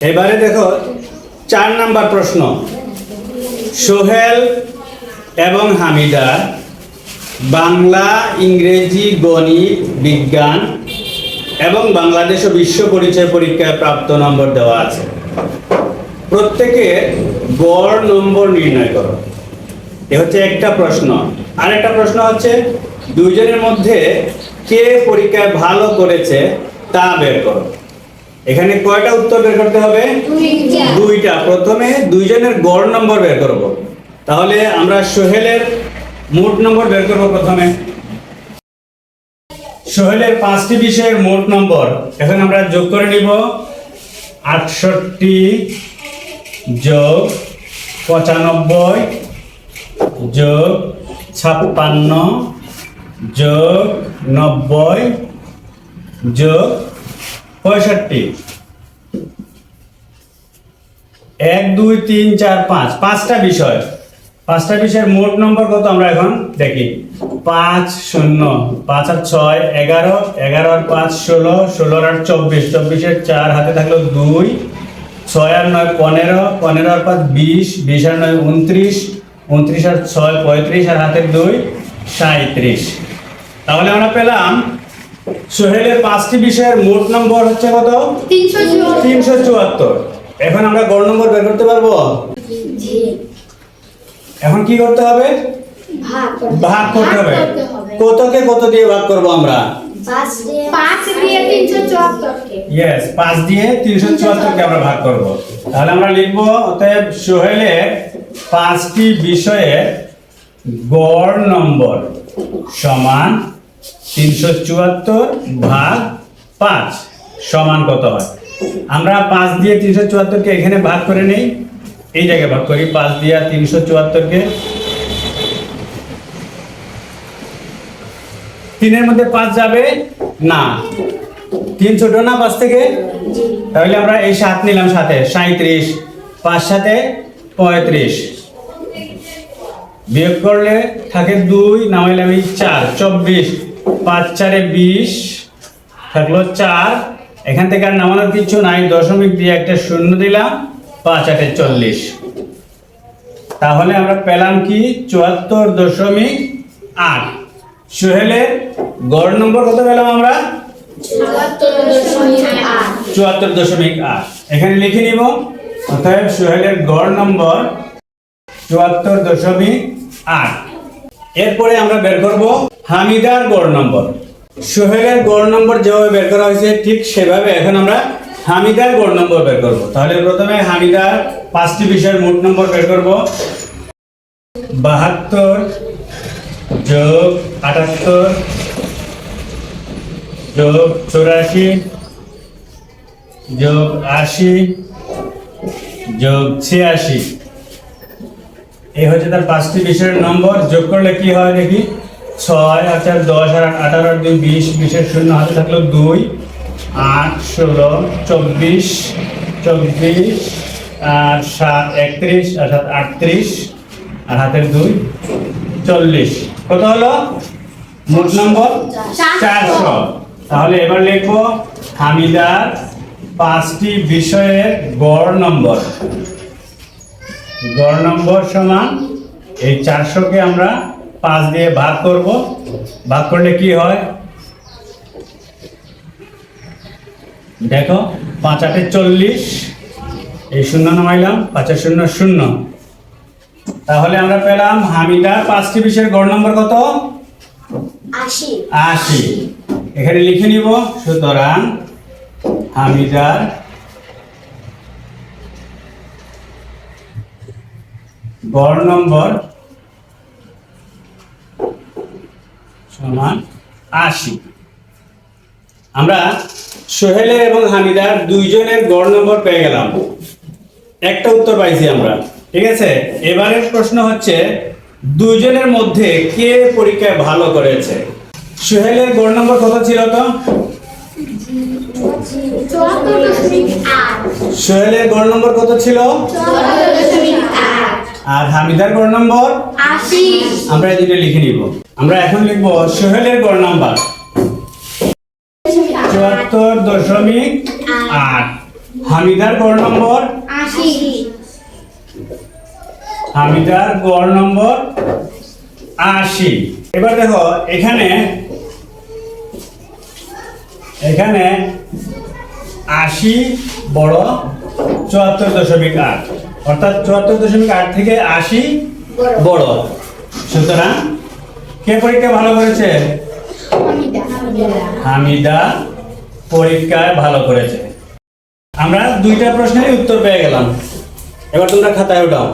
এবারে দেখো, চার নাম্বার প্রশ্ন। সোহেল এবং হামিদা বাংলা, ইংরেজি, গণিত, বিজ্ঞান এবং বাংলাদেশ ও বিশ্ব পরিচয় পরীক্ষায় প্রাপ্ত নম্বর দেওয়া আছে। প্রত্যেকে গড় নম্বর নির্ণয় করো। এ হচ্ছে একটা প্রশ্ন। আর একটা প্রশ্ন হচ্ছে, দুইজনের মধ্যে কে পরীক্ষায় ভালো করেছে তা বের করো। এখানে কয়টা উত্তর বের করতে হবে? দুইটা। প্রথমে দুইজনের গড় নম্বর বের করব। তাহলে আমরা সোহেলের মোট নম্বর বের করব প্রথমে। সোহেলের পাঁচটি বিষয়ের মোট নম্বর। এখন আমরা যোগ করে নিব। আটষট্টি যোগ পঁচানব্বই যোগ ছাপ্পান্ন যোগ নব্বই যোগ পঁয়ষট্টি। এক, দুই, তিন, চার, পাঁচ। পাঁচটা বিষয়। পাঁচটা বিষয়ের মোট নম্বর কত আমরা এখন? দেখি। পাঁচ, শূন্য। পাঁচ আর ছয়, এগারো। এগারো আর পাঁচ, ষোলো। ষোলোর আর চব্বিশ। চব্বিশের চার হাতে থাকল দুই। ছয় আর নয়, পনেরো। পনেরো আর পাঁচ, বিশ। বিশ আর নয়, উনত্রিশ। উনত্রিশ আর ছয়, পঁয়ত্রিশ। আর হাতের দুই সাঁত্রিশ তাহলে আমরা পেলাম সোহেলের পাঁচটি বিষয়ের মোট নম্বর হচ্ছে কত? তিনশো চুয়াত্তর। এখন আমরা গড় নম্বর বের করতে পারব? এখন কি করতে হবে? ভাগ ভাগ করতে হবে। কতকে কত দিয়ে ভাগ করব আমরা? পাঁচ দিয়ে তিনশো চুয়াত্তরকে। ইয়েস পাঁচ দিয়ে তিনশো চুয়াত্তরকে আমরা ভাগ করব। তাহলে আমরা লিখব অতএব সোহেলের পাঁচটি বিষয়ের গড় নম্বর সমান তিনশো চুয়াত্তর ভাগ পাঁচ সমান কত হয়? আমরা পাঁচ দিয়ে তিনশো চুয়াত্তরকে এখানে ভাগ করে নেই। এই জায়গায় ভাগ করি, পাঁচ দিয়ে তিনশো চুয়াত্তরকে। তিনের মধ্যে পাঁচ যাবে না। তিন ছোট না পাঁচ থেকে? তাহলে আমরা এই সাত নিলাম সাথে সাঁত্রিশ পাঁচ সাথে পঁয়ত্রিশ। বিয়োগ করলে থাকে দুই নামাইলাম এই চার, চব্বিশ। পাঁচ চারে বিশ থাকল চার। এখান থেকে আর নামানোর কিছু নাই দশমিক দিয়ে একটা শূন্য দিলাম পাঁচ আটে চল্লিশ। তাহলে আমরা পেলাম কি? চুয়াত্তর দশমিক আট। সোহেলের গড় নম্বর কত পেলাম আমরা? চুয়াত্তর দশমিক আট। এখানে লিখে নিব। অতএব সোহেলের গড় নম্বর চুয়াত্তর দশমিক আট। এরপরে আমরা বের করব হামিদার গড় নম্বর। সোহেলের গড় নম্বর যেভাবে বের করা হয়েছে, ঠিক সেভাবে এখন আমরা হামিদার গড় নম্বর বের করব। তাহলে প্রথমে হামিদার পাঁচটি বিষয়ের মোট নম্বর বের করব। বাহাত্তর যোগ আটাত্তর যোগ চৌরাশি যোগ আশি যোগ ছিয়াশি। এই হচ্ছে তার পাঁচটি বিষয়ের নম্বর। যোগ করলে কি হয় দেখি? ছয় আর চার দশ আর আঠারো আর দুই বিশ বিশের শূন্য হাতে থাকল দুই আট ষোলো চব্বিশ চব্বিশ আর সাত একত্রিশ আর সাত আটত্রিশ আর হাতের দুই চল্লিশ। কত হলো? মোট নম্বর? চারশো। তাহলে এবার লিখব হামিদার পাঁচটি বিষয়ের গড় নম্বর। গড় নম্বর সমান এই চারশোকে আমরা পাঁচ দিয়ে ভাগ করব। ভাগ করলে কি হয়? দেখো পাঁচ আটে চল্লিশ এই শূন্য নামাইলাম পাঁচের শূন্য শূন্য। তাহলে আমরা পেলাম হামিদার পাঁচটি বিষয়ের গড় নম্বর কত? আশি। এখানে লিখে নিব সুতরাং হামিদার গড় নম্বর সমান আশি। আমরা সোহেলের এবং হামিদার দুইজনের গড় নম্বর পেয়ে গেলাম। একটা উত্তর পাইছি আমরা ঠিক আছে? এবারের প্রশ্ন হচ্ছে দুইজনের মধ্যে কে পরীক্ষায় ভালো করেছে? সোহেলের গড় নম্বর কত ছিল তো? সোহেলের গড় নম্বর কত ছিল? আর হামিদার গড় নম্বর? আমরা এই দুটো লিখে নিব। আমরা এখন লিখব সোহেলের গড় নাম্বার। চুয়াত্তর দশমিক আট। হামিদার গড় নম্বর? হামিদার গড় নম্বর? আশি। এবার দেখো এখানে এখানে আশি বড় চুয়াত্তর দশমিক আট। অর্থাৎ চুয়াত্তর দশমিক আট থেকে আশি বড়। সুতরাং কে পরীক্ষা ভালো করেছে? হামিদা। পরীক্ষায় ভালো করেছে। আমরা দুইটা প্রশ্নের উত্তর পেয়ে গেলাম। এবার তোমরা খাতায় উঠাও।